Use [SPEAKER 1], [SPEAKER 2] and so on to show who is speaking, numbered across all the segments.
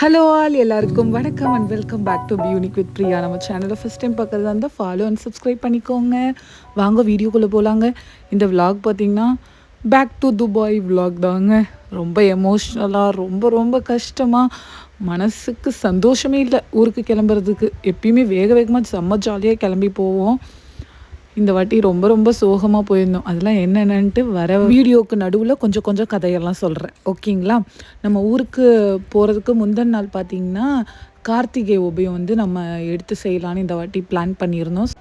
[SPEAKER 1] Hello all எல்லாருக்கும் வணக்கம் and welcome back to பியூனிக் வித் பிரியா நம்ம சேனலை ஃபஸ்ட் டைம் பார்க்குறதா இருந்தால் ஃபாலோ அண்ட் சப்ஸ்கிரைப் பண்ணிக்கோங்க. வாங்க வீடியோக்குள்ளே போகலாங்க இந்த விலாக் பார்த்தீங்கன்னா பேக் டு துபாய் விலாக் தாங்க. ரொம்ப எமோஷ்னலாக ரொம்ப ரொம்ப கஷ்டமாக மனசுக்கு சந்தோஷமே இல்லை. ஊருக்கு கிளம்புறதுக்கு. எப்பயுமே வேக வேகமாக செம்ம ஜாலியாக கிளம்பி போவோம். இந்த வாட்டி ரொம்ப ரொம்ப சோகமாக போயிருந்தோம். அதெல்லாம் என்னென்னன்ட்டு வர வீடியோக்கு நடுவில் கொஞ்சம் கொஞ்சம் கதையெல்லாம் சொல்கிறேன் ஓகேங்களா? நம்ம ஊருக்கு போகிறதுக்கு முந்தின நாள் பார்த்தீங்கன்னா கார்த்திகை உபயம் வந்து நம்ம எடுத்து செய்யலான்னு இந்த வாட்டி பிளான் பண்ணியிருந்தோம்.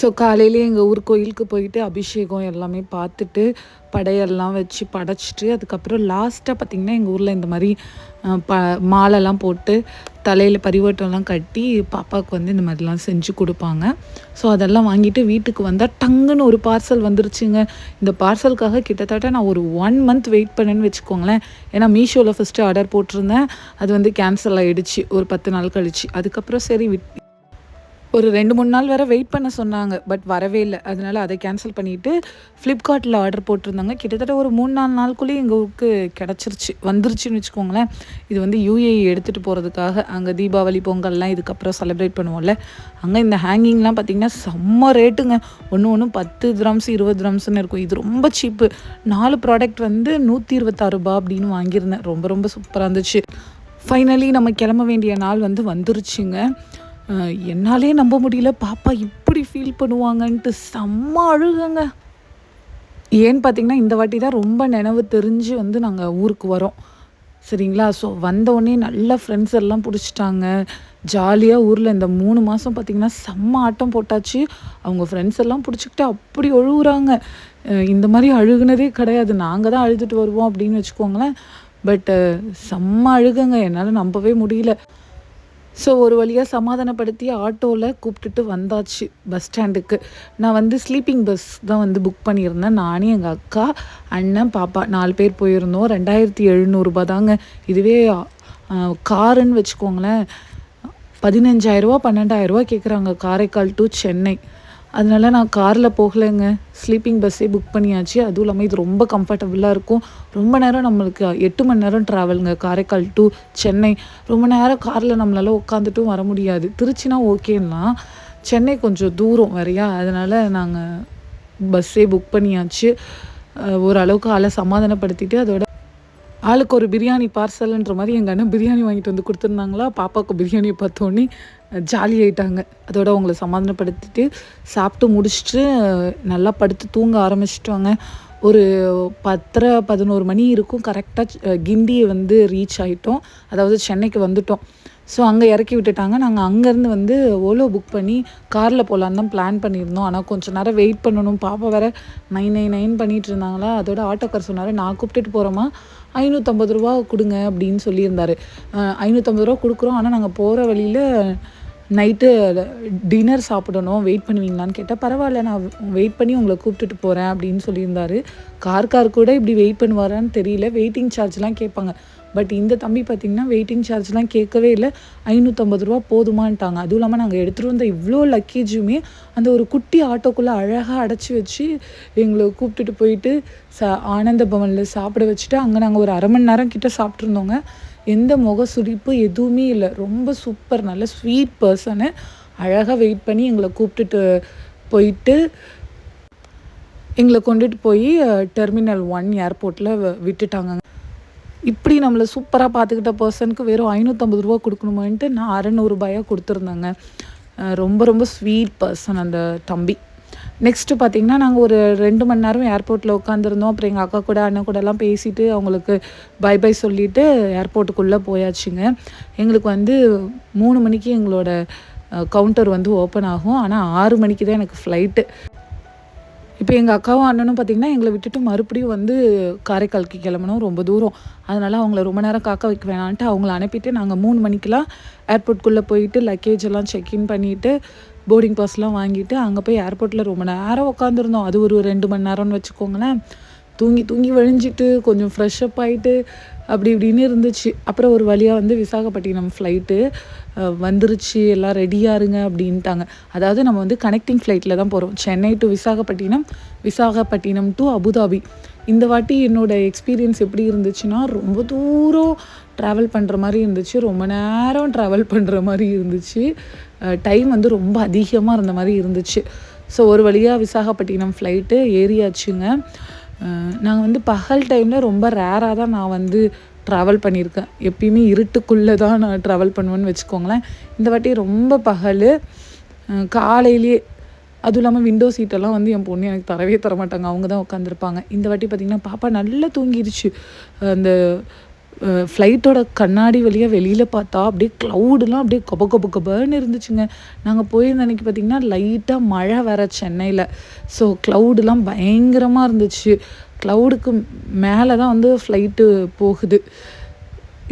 [SPEAKER 1] ஸோ காலையிலேயே எங்கள் ஊர் கோயிலுக்கு போயிட்டு அபிஷேகம் எல்லாமே பார்த்துட்டு படையெல்லாம் வச்சு படைச்சிட்டு அதுக்கப்புறம் லாஸ்ட்டாக பார்த்திங்கன்னா எங்கள் ஊரில் இந்த மாதிரி ப மாலைலாம் போட்டு தலையில் பரிவட்டம்லாம் கட்டி பாப்பாவுக்கு வந்து இந்த மாதிரிலாம் செஞ்சு கொடுப்பாங்க. ஸோ அதெல்லாம் வாங்கிட்டு வீட்டுக்கு வந்தால் டங்குன்னு ஒரு பார்சல் வந்துருச்சுங்க. இந்த பார்சலுக்காக கிட்டத்தட்ட நான் ஒரு ஒன் மந்த் வெயிட் பண்ணேன்னு வச்சுக்கோங்களேன். ஏன்னா மீஷோவில் ஃபஸ்ட்டு ஆர்டர் போட்டிருந்தேன். அது வந்து கேன்சல் ஆகிடுச்சு ஒரு பத்து நாள் கழிச்சு. அதுக்கப்புறம் சரி விட் ஒரு ரெண்டு மூணு நாள் வேறு வெயிட் பண்ண சொன்னாங்க பட் வரவே இல்லை. அதனால அதை கேன்சல் பண்ணிவிட்டு ஃப்ளிப்கார்ட்டில் ஆர்டர் போட்டிருந்தாங்க. கிட்டத்தட்ட ஒரு மூணு நாலு நாளுக்குள்ளேயே எங்கள் ஊருக்கு கிடச்சிருச்சு. வந்துருச்சுன்னு வச்சுக்கோங்களேன். இது வந்து யூஏஇ எடுத்துகிட்டு போகிறதுக்காக அங்கே தீபாவளி பொங்கல்லாம் இதுக்கப்புறம் செலிப்ரேட் பண்ணுவோம்ல. அங்கே இந்த ஹேங்கிங்லாம் பார்த்திங்கன்னா செம்ம ரேட்டுங்க ஒன்று ஒன்று பத்து கிராம்ஸ் இருபது கிராம்ஸ்னு இருக்கும். இது ரொம்ப சீப்பு நாலு ப்ராடக்ட் வந்து நூற்றி இருபத்தாறு ரூபா அப்படின்னு வாங்கியிருந்தேன். ரொம்ப ரொம்ப சூப்பராக இருந்துச்சு. ஃபைனலி நம்ம கிளம்ப வேண்டிய நாள் வந்து வந்துருச்சுங்க. என்னாலே நம்ப முடியல. பாப்பா இப்படி ஃபீல் பண்ணுவாங்கன்ட்டு செம்ம அழுகங்க. ஏன்னு பார்த்தீங்கன்னா இந்த வாட்டி தான் ரொம்ப நினைவு தெரிஞ்சு வந்து நாங்கள் ஊருக்கு வரோம். சரிங்களா? ஸோ வந்தோடனே நல்ல ஃப்ரெண்ட்ஸ் எல்லாம் பிடிச்சிட்டாங்க. ஜாலியாக ஊரில் இந்த மூணு மாதம் பார்த்திங்கன்னா செம்ம ஆட்டம் போட்டாச்சு. அவங்க ஃப்ரெண்ட்ஸ் எல்லாம் பிடிச்சிக்கிட்டு அப்படி அழுகுறாங்க. இந்த மாதிரி அழுகுனதே கிடையாது. நாங்கள் தான் அழுதுட்டு வருவோம் அப்படின்னு வச்சுக்கோங்களேன். பட்டு செம்ம அழுகுங்க. என்னால் நம்பவே முடியல. ஸோ ஒரு வழியாக சமாதானப்படுத்தி ஆட்டோவில் கூப்பிட்டுட்டு வந்தாச்சு பஸ் ஸ்டாண்டுக்கு நான் வந்து ஸ்லீப்பிங் பஸ் தான் வந்து புக் பண்ணியிருந்தேன். நானே எங்கள் அக்கா அண்ணன் பாப்பா நாலு பேர் போயிருந்தோம். ரெண்டாயிரத்தி எழுநூறுபா தாங்க. இதுவே காருன்னு வச்சுக்கோங்களேன். பதினஞ்சாயிரரூவா பன்னெண்டாயிரரூவா கேட்குறாங்க காரைக்கால் டு சென்னை. அதனால நான் காரில் போகலைங்க. ஸ்லீப்பிங் பஸ்ஸே புக் பண்ணியாச்சு. அதுவும் இல்லாமல் இது ரொம்ப கம்ஃபர்டபுளாக இருக்கும். ரொம்ப நேரம் நம்மளுக்கு எட்டு மணி நேரம் ட்ராவலுங்க காரைக்கால் டு சென்னை. ரொம்ப நேரம் காரில் நம்மளால் உட்காந்துட்டும் வர முடியாது. திருச்சினா ஓகேன்னா சென்னை கொஞ்சம் தூரம் வரையா? அதனால் நாங்கள் பஸ்ஸே புக் பண்ணியாச்சு. ஓரளவுக்கு ஆளை சமாதானப்படுத்திட்டு அதோட ஆளுக்கு ஒரு பிரியாணி பார்சல்ன்ற மாதிரி எங்கள் அண்ணன் பிரியாணி வாங்கிட்டு வந்து கொடுத்துருந்தாங்களா? பாப்பாவுக்கு பிரியாணியை பார்த்தோன்னே ஜாலி ஆகிட்டாங்க அதோட அவங்கள சமாதானப்படுத்திட்டு சாப்பிட்டு முடிச்சுட்டு நல்லா படுத்து தூங்க ஆரம்பிச்சிட்டாங்க. ஒரு பத்தரை பதினோரு மணி இருக்கும். கரெக்டாக கிண்டியை வந்து ரீச் ஆகிட்டோம் அதாவது சென்னைக்கு வந்துட்டோம். ஸோ அங்கே இறக்கி விட்டுட்டாங்க. நாங்கள் அங்கேருந்து வந்து ஓலோ புக் பண்ணி காரில் போகலான்னு தான் பிளான் பண்ணியிருந்தோம். ஆனால் கொஞ்சம் நேரம் வெயிட் பண்ணணும். பாப்பா வேற நைன் நைன் நைன் பண்ணிட்டு இருந்தாங்களா? அதோட ஆட்டோக்கார் சொன்னார் நான் கூப்பிட்டுட்டு போகிறோமா ஐநூற்றம்பது ரூபா கொடுங்க அப்படின்னு சொல்லியிருந்தார். ஐநூற்றம்பது ரூபா கொடுக்குறோம். ஆனால் நாங்கள் போகிற வழியில் நைட்டு டின்னர் சாப்பிடணும் வெயிட் பண்ணுவீங்களான்னு கேட்டால் பரவாயில்ல நான் வெயிட் பண்ணி உங்களை கூப்பிட்டுட்டு போகிறேன் அப்படின்னு சொல்லியிருந்தாரு. கார் கார் கூட இப்படி வெயிட் பண்ணுவாரான்னு தெரியல. வெயிட்டிங் சார்ஜ்லாம் கேட்பாங்க. பட் இந்த தம்பி பார்த்திங்கன்னா வெயிட்டிங் சார்ஜ்லாம் கேட்கவே இல்லை. ஐநூற்றம்பது ரூபா போதுமான்ட்டாங்க. அதுவும் இல்லாமல் நாங்கள் எடுத்துகிட்டு வந்த இவ்வளோ லக்கேஜுமே அந்த ஒரு குட்டி ஆட்டோக்குள்ளே அழகாக அடைச்சி வச்சு எங்களை கூப்பிட்டுட்டு போயிட்டு ச ஆனந்த பவனில் சாப்பிட வச்சுட்டு அங்கே நாங்கள் ஒரு அரை மணி நேரம் கிட்டே சாப்பிட்ருந்தோங்க எந்த முக சுளிப்பு எதுவுமே இல்லை. ரொம்ப சூப்பர் நல்ல ஸ்வீட் பர்சனு அழகாக வெயிட் பண்ணி எங்களை கூப்பிட்டுட்டு போயிட்டு எங்களை கொண்டுட்டு போய் டெர்மினல் ஒன் ஏர்போர்ட்டில் விட்டுட்டாங்க இப்படி நம்மளை சூப்பராக பார்த்துக்கிட்ட பர்சனுக்கு வெறும் ஐநூற்றம்பது ரூபா கொடுக்கணுமான்ட்டு நான் அறநூறுபாயாக கொடுத்துருந்தேங்க. ரொம்ப ரொம்ப ஸ்வீட் பர்சன் அந்த தம்பி. நெக்ஸ்ட்டு பார்த்தீங்கன்னா நாங்கள் ஒரு ரெண்டு மணி நேரம் ஏர்போர்ட்டில் உட்காந்துருந்தோம் அப்புறம் எங்கள் அக்கா கூட அண்ணன் கூட எல்லாம் அவங்களுக்கு பை பை சொல்லிவிட்டு ஏர்போர்ட்டுக்குள்ளே போயாச்சுங்க. எங்களுக்கு வந்து மூணு மணிக்கு எங்களோட கவுண்டர் வந்து ஓப்பன் ஆகும். ஆனால் ஆறு மணிக்கு தான் எனக்கு ஃப்ளைட்டு இப்போ எங்கள் அக்காவும் அண்ணனும் பார்த்திங்கன்னா எங்களை விட்டுட்டு மறுபடியும் வந்து காரைக்காலுக்கு கிளம்பணும். ரொம்ப தூரம். அதனால் அவங்கள ரொம்ப நேரம் காக்க வைக்க வேணான்ட்டு அவங்கள அனுப்பிட்டு நாங்கள் மூணு மணிக்கெலாம் ஏர்போர்ட்குள்ளே போயிட்டு லக்கேஜ் எல்லாம் செக்இன் பண்ணிவிட்டு போர்டிங் பாஸ்லாம் வாங்கிட்டு அங்கே போய் ஏர்போர்ட்டில் ரொம்ப நேரம் உட்காந்துருந்தோம் அது ஒரு ரெண்டு மணி நேரம்னு வச்சுக்கோங்களேன். தூங்கி தூங்கி வழிஞ்சிட்டு கொஞ்சம் ஃப்ரெஷ்அப் ஆகிட்டு அப்படி இப்படின்னு இருந்துச்சு. அப்புறம் ஒரு வழியாக வந்து விசாகப்பட்டினம் ஃப்ளைட்டு வந்துருச்சு. எல்லாம் ரெடியாக இருங்க அப்படின்ட்டாங்க. அதாவது நம்ம வந்து கனெக்டிங் ஃப்ளைட்டில் தான் போகிறோம் Chennai to Visakhapatnam Visakhapatnam to Abu Dhabi. இந்த வாட்டி என்னோட எக்ஸ்பீரியன்ஸ் எப்படி இருந்துச்சுன்னா ரொம்ப தூரம் ட்ராவல் பண்ணுற மாதிரி இருந்துச்சு. ரொம்ப நேரம் ட்ராவல் பண்ணுற மாதிரி இருந்துச்சு. டைம் வந்து ரொம்ப அதிகமாக இருந்த மாதிரி இருந்துச்சு. ஸோ ஒரு வழியாக விசாகப்பட்டினம் ஃப்ளைட்டு ஏறியாச்சுங்க. நாங்கள் வந்து பகல் டைமில் ரொம்ப ரேராக தான் நான் வந்து ட்ராவல் பண்ணியிருக்கேன். எப்பயுமே இருட்டுக்குள்ளே தான் நான் ட்ராவல் பண்ணுவேன்னு வச்சுக்கோங்களேன். இந்த வாட்டி ரொம்ப பகல். காலையிலேயே அதுவும் இல்லாமல் விண்டோ சீட்டெல்லாம் வந்து என் பொண்ணு எனக்கு தரவே தர மாட்டாங்க அவங்க தான் உட்காந்துருப்பாங்க இந்த வாட்டி பார்த்திங்கன்னா பாப்பா நல்லா தூங்கிடுச்சு அந்த ஃப்ளைட்டோட கண்ணாடி வழியாக வெளியில் பார்த்தா அப்படியே க்ளவுடுலாம் அப்படியே கொப கொப கொபன்னு இருந்துச்சுங்க. நாங்கள் போயிருந்த அன்றைக்கி பார்த்திங்கன்னா லைட்டாக மழை வர சென்னையில். ஸோ க்ளவுடுலாம் பயங்கரமாக இருந்துச்சு. க்ளவுடுக்கு மேலே தான் வந்து ஃப்ளைட்டு போகுது.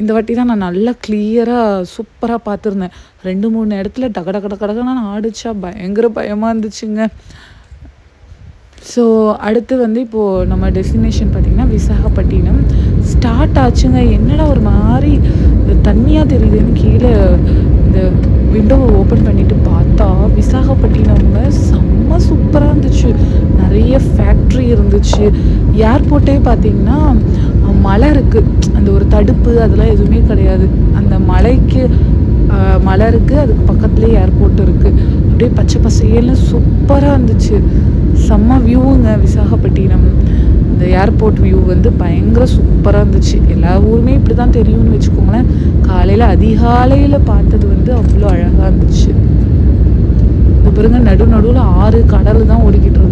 [SPEAKER 1] இந்த வாட்டி தான் நான் நல்லா கிளியராக சூப்பராக பார்த்துருந்தேன். ரெண்டு மூணு இடத்துல டக டக டகடகன்னு ஆடிச்சா பயங்கர பயமாக இருந்துச்சுங்க. ஸோ அடுத்து வந்து இப்போது நம்ம டெஸ்டினேஷன் பார்த்திங்கன்னா விசாகப்பட்டினம். ஸ்டார்ட் ஆச்சுங்க. என்னடா ஒரு மாதிரி தண்ணியாக தெரியுதுன்னு கீழே இந்த விண்டோவை ஓப்பன் பண்ணிவிட்டு பார்த்தா விசாகப்பட்டினம்ல செம்ம சூப்பராக இருந்துச்சு. நிறைய ஃபேக்ட்ரி இருந்துச்சு. ஏர்போர்ட்டே பார்த்திங்கன்னா மலை இருக்குது அந்த ஒரு தடுப்பு அதெல்லாம் எதுவுமே கிடையாது. அந்த மலைக்கு மலை இருக்குது அதுக்கு பக்கத்துலேயே ஏர்போர்ட் இருக்குது அப்படியே பச்சை பசையெல்லாம் சூப்பராக இருந்துச்சு. செம்ம வியூவுங்க விசாகப்பட்டினம். இந்த ஏர்போர்ட் வியூ வந்து பயங்கர சூப்பராக இருந்துச்சு. எல்லா ஊருமே இப்படி தான் தெரியும்னு வச்சுக்கோங்களேன். காலையில் அதிகாலையில் பார்த்தது வந்து அவ்வளோ அழகாக இருந்துச்சு. இந்த பாருங்க நடு நடுவில் ஆறு கடல் தான் ஓடிக்கிட்டு இருக்கு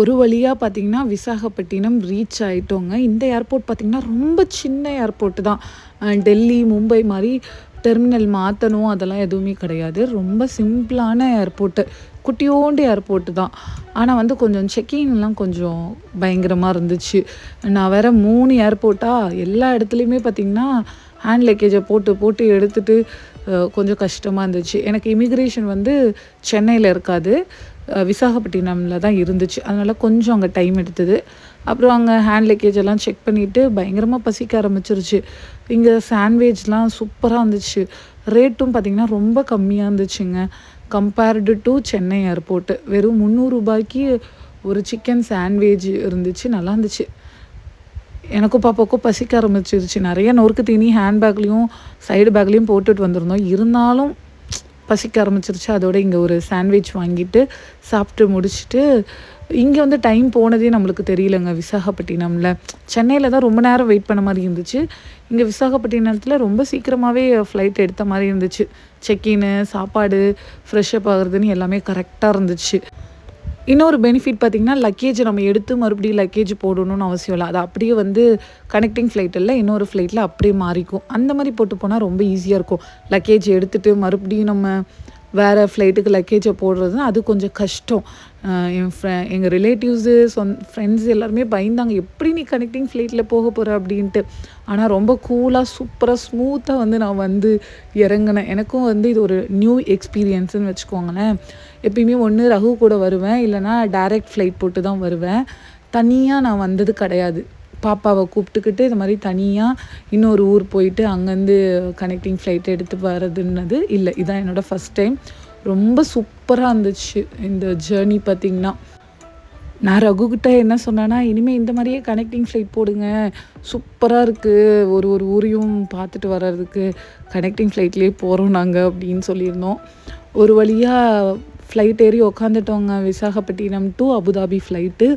[SPEAKER 1] ஒரு வழியாக பார்த்தீங்கன்னா விசாகப்பட்டினம் ரீச் ஆகிட்டோங்க இந்த ஏர்போர்ட் பார்த்திங்கன்னா ரொம்ப சின்ன ஏர்போர்ட்டு தான். டெல்லி மும்பை மாதிரி டெர்மினல் மாற்றணும் அதெல்லாம் எதுவுமே கிடையாது. ரொம்ப சிம்பிளான ஏர்போர்ட்டு குட்டியோண்டு ஏர்போர்ட்டு தான். ஆனால் வந்து கொஞ்சம் செக்கிங்லாம் கொஞ்சம் பயங்கரமாக இருந்துச்சு. நான் வேறு மூணு ஏர்போர்ட்டாக எல்லா இடத்துலையுமே பார்த்திங்கன்னா ஹேண்ட் லக்கேஜை போட்டு போட்டு எடுத்துட்டு கொஞ்சம் கஷ்டமாக இருந்துச்சு. எனக்கு இமிக்ரேஷன் வந்து சென்னையில் இருக்காது. விசாகப்பட்டினமில் தான் இருந்துச்சு. அதனால் கொஞ்சம் அங்கே டைம் எடுத்தது. அப்புறம் அங்கே ஹேண்ட் லக்கேஜ் எல்லாம் செக் பண்ணிவிட்டு பயங்கரமாக பசிக்க ஆரம்பிச்சிருச்சு. இங்கே சாண்ட்விச்லாம் சூப்பராக இருந்துச்சு. ரேட்டும் பார்த்திங்கன்னா ரொம்ப கம்மியாக இருந்துச்சுங்க. கம்பேர்டு டு சென்னை ஏர்போர்ட்டு வெறும் முந்நூறுரூபாய்க்கு ஒரு சிக்கன் சாண்ட்விச் இருந்துச்சு. நல்லா இருந்துச்சு. எனக்கும் பாப்பாவுக்கும் பசிக்க ஆரம்பிச்சிருச்சு. நிறைய நொறுக்கு தீனி ஹேண்ட்பேக்லேயும் சைடு பேக்லேயும் போட்டுட்டு வந்திருந்தோம். இருந்தாலும் பசிக்க ஆரம்பிச்சிருச்சு. அதோட இங்கே ஒரு சாண்ட்விச் வாங்கிட்டு சாப்பிட்டு முடிச்சுட்டு இங்கே வந்து டைம் போனதே நம்மளுக்கு தெரியலங்க விசாகப்பட்டினமில். சென்னையில் தான் ரொம்ப நேரம் வெயிட் பண்ண மாதிரி இருந்துச்சு. இங்கே விசாகப்பட்டினத்தில் ரொம்ப சீக்கிரமாகவே ஃப்ளைட் எடுத்த மாதிரி இருந்துச்சு. செக்கின்னு சாப்பாடு ஃப்ரெஷ்அப் ஆகுறதுன்னு எல்லாமே கரெக்டாக இருந்துச்சு. இன்னொரு பெனிஃபிட் பார்த்திங்கன்னா லக்கேஜ் நம்ம எடுத்து மறுபடியும் லக்கேஜ் போடணும்னு அவசியம் இல்லை. அது அப்படியே வந்து கனெக்டிங் ஃப்ளைட் இல்லை இன்னொரு ஃப்ளைட்டில் அப்படியே மாறிக்கும். அந்த மாதிரி போட்டு போனால் ரொம்ப ஈஸியாக இருக்கும். லக்கேஜ் எடுத்துகிட்டு மறுபடியும் நம்ம வேறு ஃப்ளைட்டுக்கு லக்கேஜை போடுறது அது கொஞ்சம் கஷ்டம். என் ஃப்ரெ எங்கள் ரிலேட்டிவ்ஸு சொந் ஃப்ரெண்ட்ஸ் எல்லாருமே பயந்தாங்க. எப்படி நீ கனெக்டிங் ஃப்ளைட்டில் போக போகிற அப்படின்ட்டு. ஆனால் ரொம்ப கூலாக சூப்பராக ஸ்மூத்தாக வந்து நான் வந்து இறங்கினேன். எனக்கும் வந்து இது ஒரு நியூ எக்ஸ்பீரியன்ஸ்னு வச்சுக்கோங்களேன். எப்பயுமே ஒன்று ரகு கூட வருவேன். இல்லைனா டைரக்ட் ஃப்ளைட் போட்டு தான் வருவேன். தனியாக நான் வந்தது கிடையாது. பாப்பாவை கூப்பிட்டுக்கிட்டு இது மாதிரி தனியாக இன்னொரு ஊர் போயிட்டு அங்கேருந்து கனெக்டிங் ஃப்ளைட் எடுத்து வர்றதுன்னது இல்லை. இதான் என்னோடய ஃபஸ்ட் டைம் ரொம்ப சூப்பராக இருந்துச்சு இந்த ஜேர்னி பார்த்திங்கன்னா நான் ரகுக்கிட்ட என்ன சொன்னேன்னா இனிமேல் இந்த மாதிரியே கனெக்டிங் ஃப்ளைட் போடுங்க. சூப்பராக இருக்குது ஒரு ஒரு ஊரையும் பார்த்துட்டு வர்றதுக்கு கனெக்டிங் ஃப்ளைட்லேயே போகிறோம் நாங்கள் அப்படின்னு சொல்லியிருந்தோம். ஒரு வழியாக ஃப்ளைட் ஏறி உக்காந்துட்டோங்க. Visakhapatnam to Abu Dhabi flight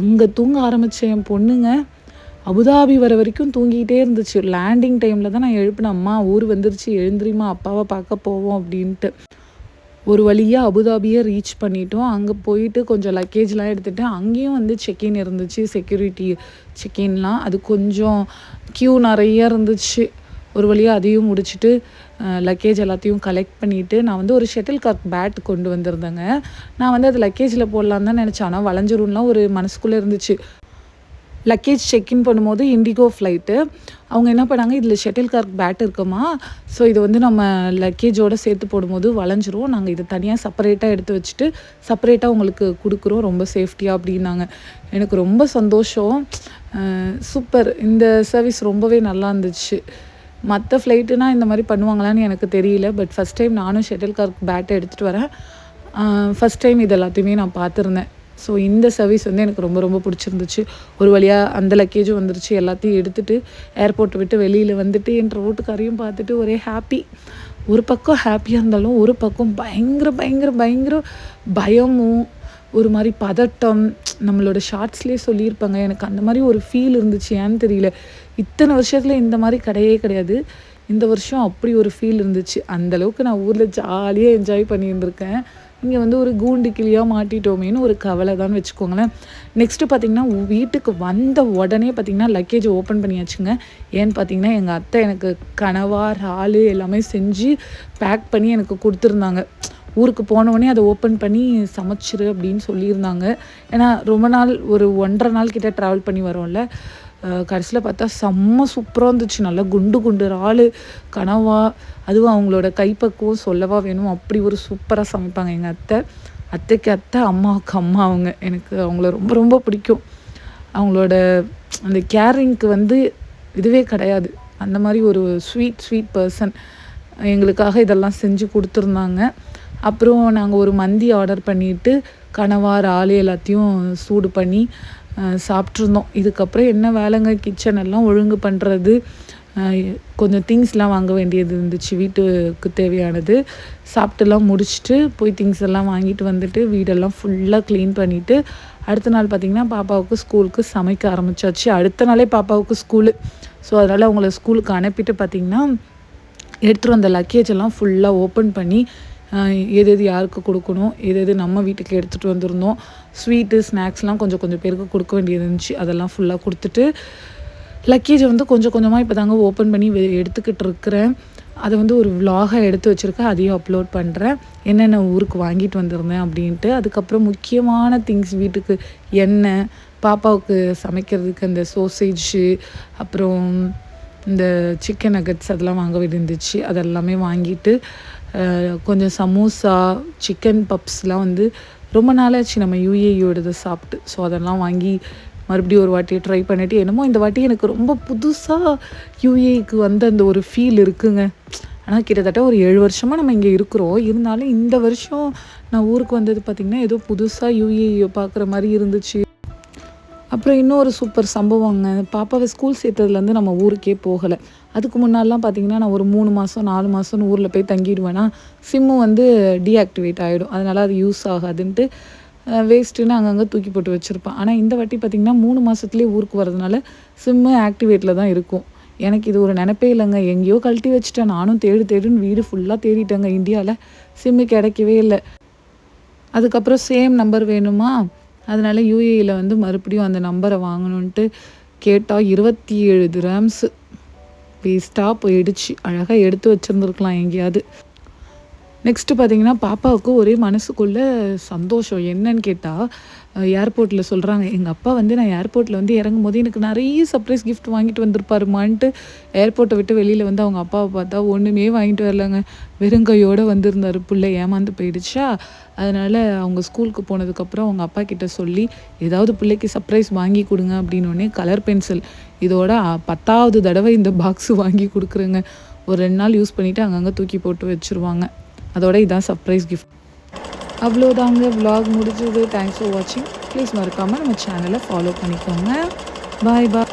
[SPEAKER 1] அங்கே தூங்க ஆரம்பித்தேன் என் பொண்ணுங்க அபுதாபி வர வரைக்கும் தூங்கிக்கிட்டே இருந்துச்சு. லேண்டிங் டைமில் தான் நான் எழுப்பினேன். அம்மா ஊர் வந்துருச்சு. எழுந்திரிமா அப்பாவை பார்க்க போவோம் அப்படின்ட்டு. ஒரு வழியாக அபுதாபியை ரீச் பண்ணிட்டோம். அங்கே போயிட்டு கொஞ்சம் லக்கேஜ்லாம் எடுத்துகிட்டு அங்கேயும் வந்து செக்இன் இருந்துச்சு. செக்யூரிட்டி செக்இன்லாம் அது கொஞ்சம் க்யூ நிறைய இருந்துச்சு. ஒரு வழியாக அதையும் முடிச்சுட்டு லக்கேஜ் எல்லாத்தையும் கலெக்ட் பண்ணிவிட்டு நான் வந்து ஒரு ஷட்டில் கார்க் பேட் கொண்டு வந்திருந்தேங்க. நான் வந்து அது லக்கேஜில் போடலான்னு தான் நினச்சேன். ஆனால் வளைஞ்சிரும்லாம் ஒரு மனசுக்குள்ளே இருந்துச்சு. லக்கேஜ் செக்இன் பண்ணும்போது இண்டிகோ ஃப்ளைட்டு அவங்க என்ன பண்ணாங்க இதில் ஷட்டில் கார்க் பேட் இருக்குமா ஸோ இது வந்து நம்ம லக்கேஜோடு சேர்த்து போடும்போது வளைஞ்சிரும். நாங்கள் இதை தனியாக செப்பரேட்டாக எடுத்து வச்சுட்டு செப்பரேட்டாக உங்களுக்கு கொடுக்குறோம் ரொம்ப சேஃப்டியாக அப்படின்னாங்க. எனக்கு ரொம்ப சந்தோஷம். சூப்பர் இந்த சர்வீஸ் ரொம்பவே நல்லா இருந்துச்சு. மற்ற ஃப்ளைட்டுனா இந்த மாதிரி பண்ணுவாங்களான்னு எனக்கு தெரியல பட் ஃபஸ்ட் டைம் நானும் ஷட்டில் கார்க் பேட்டை எடுத்துகிட்டு வரேன். ஃபஸ்ட் டைம் இது எல்லாத்தையுமே நான் பார்த்துருந்தேன். ஸோ இந்த சர்வீஸ் வந்து எனக்கு ரொம்ப ரொம்ப பிடிச்சிருந்துச்சு. ஒரு வழியாக அந்த லக்கேஜும் வந்துருச்சு. எல்லாத்தையும் எடுத்துகிட்டு ஏர்போர்ட்டை விட்டு வெளியில் வந்துட்டு என் ரோட்டுக்காரையும் பார்த்துட்டு ஒரே ஹாப்பி ஒரு பக்கம் ஹாப்பியாக இருந்தாலும் ஒரு பக்கம் பயங்கர பயங்கர பயங்கர பயமும் ஒரு மாதிரி பதட்டம். நம்மளோட ஷார்ட்ஸ்லேயே சொல்லியிருப்பாங்க. எனக்கு அந்த மாதிரி ஒரு ஃபீல் இருந்துச்சு. ஏன்னு தெரியல. இத்தனை வருஷத்தில் இந்த மாதிரி கிடையவே கிடையாது. இந்த வருஷம் அப்படி ஒரு ஃபீல் இருந்துச்சு. அந்தளவுக்கு நான் ஊரில் ஜாலியாக என்ஜாய் பண்ணியிருந்திருக்கேன். இங்கே வந்து ஒரு கூண்டு கிளியாக மாட்டிட்டோமேன்னு ஒரு கவலை தான் வச்சுக்கோங்களேன் நெக்ஸ்ட்டு பார்த்திங்கன்னா வீட்டுக்கு வந்த உடனே பார்த்திங்கன்னா லக்கேஜ் ஓப்பன் பண்ணியாச்சுங்க. ஏன்னு பார்த்தீங்கன்னா எங்கள் அத்தை எனக்கு கனவா இறால் எல்லாமே செஞ்சு பேக் பண்ணி எனக்கு கொடுத்துருந்தாங்க. ஊருக்கு போனவொடனே அதை ஓப்பன் பண்ணி சமைச்சிரு அப்படின்னு சொல்லியிருந்தாங்க. ஏன்னா ரொம்ப நாள் ஒரு ஒன்றரை நாள் கிட்டே ட்ராவல் பண்ணி வரோம்ல. கடைசியில் பார்த்தா செம்ம சூப்பராக இருந்துச்சு. நல்லா குண்டு குண்டு இறால் கனவா அதுவும் அவங்களோட கைப்பக்குவம் சொல்லவா வேணும் அப்படி ஒரு சூப்பராக சமைப்பாங்க எங்கள் அத்தை. அத்தைக்கு அத்தை அம்மாவுக்கு அம்மா அவங்க. எனக்கு அவங்கள ரொம்ப ரொம்ப பிடிக்கும். அவங்களோட அந்த கேரிங்க்கு வந்து இதுவே கிடையாது. அந்த மாதிரி ஒரு ஸ்வீட் ஸ்வீட் பர்சன் எங்களுக்காக இதெல்லாம் செஞ்சு கொடுத்துருந்தாங்க. அப்புறம் நாங்கள் ஒரு மந்தி ஆர்டர் பண்ணிவிட்டு கனவா இறால் எல்லாத்தையும் சூடு பண்ணி சாப்பிட்ருந்தோம் இதுக்கப்புறம் என்ன வேலைங்க? கிச்சன் எல்லாம் ஒழுங்கு பண்ணுறது கொஞ்சம் திங்ஸ்லாம் வாங்க வேண்டியது இருந்துச்சு. வீட்டுக்கு தேவையானது. சாப்பிட்டுலாம் முடிச்சுட்டு போய் திங்ஸ் எல்லாம் வாங்கிட்டு வந்துட்டு வீடெல்லாம் ஃபுல்லாக க்ளீன் பண்ணிவிட்டு அடுத்த நாள் பார்த்திங்கன்னா பாப்பாவுக்கு ஸ்கூலுக்கு சமைக்க ஆரம்பிச்சாச்சு. அடுத்த நாளே பாப்பாவுக்கு ஸ்கூலு ஸோ அதனால் அவங்கள ஸ்கூலுக்கு அனுப்பிட்டு பார்த்திங்கன்னா எடுத்துகிட்டு வந்த லக்கேஜ் எல்லாம் ஃபுல்லாக ஓப்பன் பண்ணி எது எது யாருக்கு கொடுக்கணும் எது எது நம்ம வீட்டுக்கு எடுத்துகிட்டு வந்திருந்தோம் ஸ்வீட்டு ஸ்நாக்ஸ்லாம் கொஞ்சம் கொஞ்சம் பேருக்கு கொடுக்க வேண்டியது இருந்துச்சு. அதெல்லாம் ஃபுல்லாக கொடுத்துட்டு லக்கேஜை வந்து கொஞ்சம் கொஞ்சமாக இப்போ தாங்க ஓப்பன் பண்ணி எடுத்துக்கிட்டு இருக்கிறேன். அதை வந்து ஒரு vlog-ஆ எடுத்து வச்சுருக்கேன். அதையும் அப்லோட் பண்ணுறேன் என்னென்ன ஊருக்கு வாங்கிட்டு வந்திருந்தேன் அப்படின்ட்டு அதுக்கப்புறம் முக்கியமான திங்ஸ் வீட்டுக்கு எண்ணெய் பாப்பாவுக்கு சமைக்கிறதுக்கு அந்த சோசேஜு அப்புறம் இந்த சிக்கன் நகட்ஸ் அதெல்லாம் வாங்க வேண்டியிருந்துச்சு. அதெல்லாமே வாங்கிட்டு கொஞ்சம் சமோசா சிக்கன் பப்ஸ்லாம் வந்து ரொம்ப நாளாச்சு நம்ம யூஏயோடது சாப்பிட்டு. ஸோ அதெல்லாம் வாங்கி மறுபடியும் ஒரு வாட்டி ட்ரை பண்ணிவிட்டு என்னமோ இந்த வாட்டி எனக்கு ரொம்ப புதுசாக யூஏக்கு வந்து அந்த ஒரு ஃபீல் இருக்குங்க. ஆனால் கிட்டத்தட்ட ஒரு ஏழு வருஷமாக நம்ம இங்கே இருக்கிறோம். இருந்தாலும் இந்த வருஷம் நான் ஊருக்கு வந்தது பார்த்திங்கன்னா ஏதோ புதுசாக யூஏயை பார்க்குற மாதிரி இருந்துச்சு. அப்புறம் இன்னொரு சூப்பர் சம்பவங்க. பாப்பாவை ஸ்கூல் சேர்த்ததுலேருந்து நம்ம ஊருக்கே போகலை. அதுக்கு முன்னாடிலாம் பார்த்தீங்கன்னா நான் ஒரு மூணு மாதம் நாலு மாதம்னு ஊரில் போய் தங்கிடுவேன்னா சிம்மு வந்து டீஆக்டிவேட் ஆகிடும் அதனால் அது யூஸ் ஆகாதுன்ட்டு வேஸ்ட்டுன்னு அங்கங்கே தூக்கி போட்டு வச்சுருப்பேன். ஆனால் இந்த வாட்டி பார்த்திங்கன்னா மூணு மாதத்துலேயே ஊருக்கு வரதுனால சிம்மு ஆக்டிவேட்டில் தான் இருக்கும். எனக்கு இது ஒரு நினப்பே இல்லைங்க. எங்கேயோ கழட்டி வச்சுட்டேன். நானும் தேடு தேடுன்னு வீடு ஃபுல்லாக தேடிட்டேங்க. இந்தியாவில் சிம்மு கிடைக்கவே இல்லை. அதுக்கப்புறம் சேம் நம்பர் வேணுமா? அதனால யூஏயில் வந்து மறுபடியும் அந்த நம்பரை வாங்கணுன்ட்டு கேட்டால் இருபத்தி ஏழு கிராம்ஸ் வேஸ்ட்டாக போயிடுச்சு. அழகாக எடுத்து வச்சுருந்துருக்கலாம் எங்கேயாவது. நெக்ஸ்ட்டு பார்த்தீங்கன்னா பாப்பாவுக்கு ஒரே மனசுக்குள்ளே சந்தோஷம். என்னன்னு கேட்டால் ஏர்போர்ட்டில் சொல்கிறாங்க எங்கள் அப்பா வந்து நான் ஏர்போர்ட்டில் வந்து இறங்கும் போது எனக்கு நிறைய சர்ப்ரைஸ் கிஃப்ட் வாங்கிட்டு வந்திருப்பாருமான்ட்டு ஏர்போர்ட்டை விட்டு வெளியில் வந்து அவங்க அப்பாவை பார்த்தா ஒன்றுமே வாங்கிட்டு வரலங்க. வெறுங்கையோடு வந்திருந்தாரு பிள்ளை ஏமாந்து போயிடுச்சா? அதனால் அவங்க ஸ்கூலுக்கு போனதுக்கப்புறம் அவங்க அப்பா கிட்ட சொல்லி ஏதாவது பிள்ளைக்கு சர்ப்ரைஸ் வாங்கி கொடுங்க அப்படின்னோடனே கலர் பென்சில் இதோட பத்தாவது தடவை இந்த பாக்ஸ் வாங்கி கொடுக்குறேங்க. ஒரு ரெண்டு நாள் யூஸ் பண்ணிவிட்டு அங்கங்கே தூக்கி போட்டு வச்சுருவாங்க. அதோட இதான் சர்ப்ரைஸ் கிஃப்ட் அவ்வளோதாங்க விலாக் முடிஞ்சது. தேங்க்ஸ் ஃபார் வாட்சிங் ப்ளீஸ் மறக்காமல் நம்ம சேனலை ஃபாலோ பண்ணிக்கோங்க. பாய் பாய்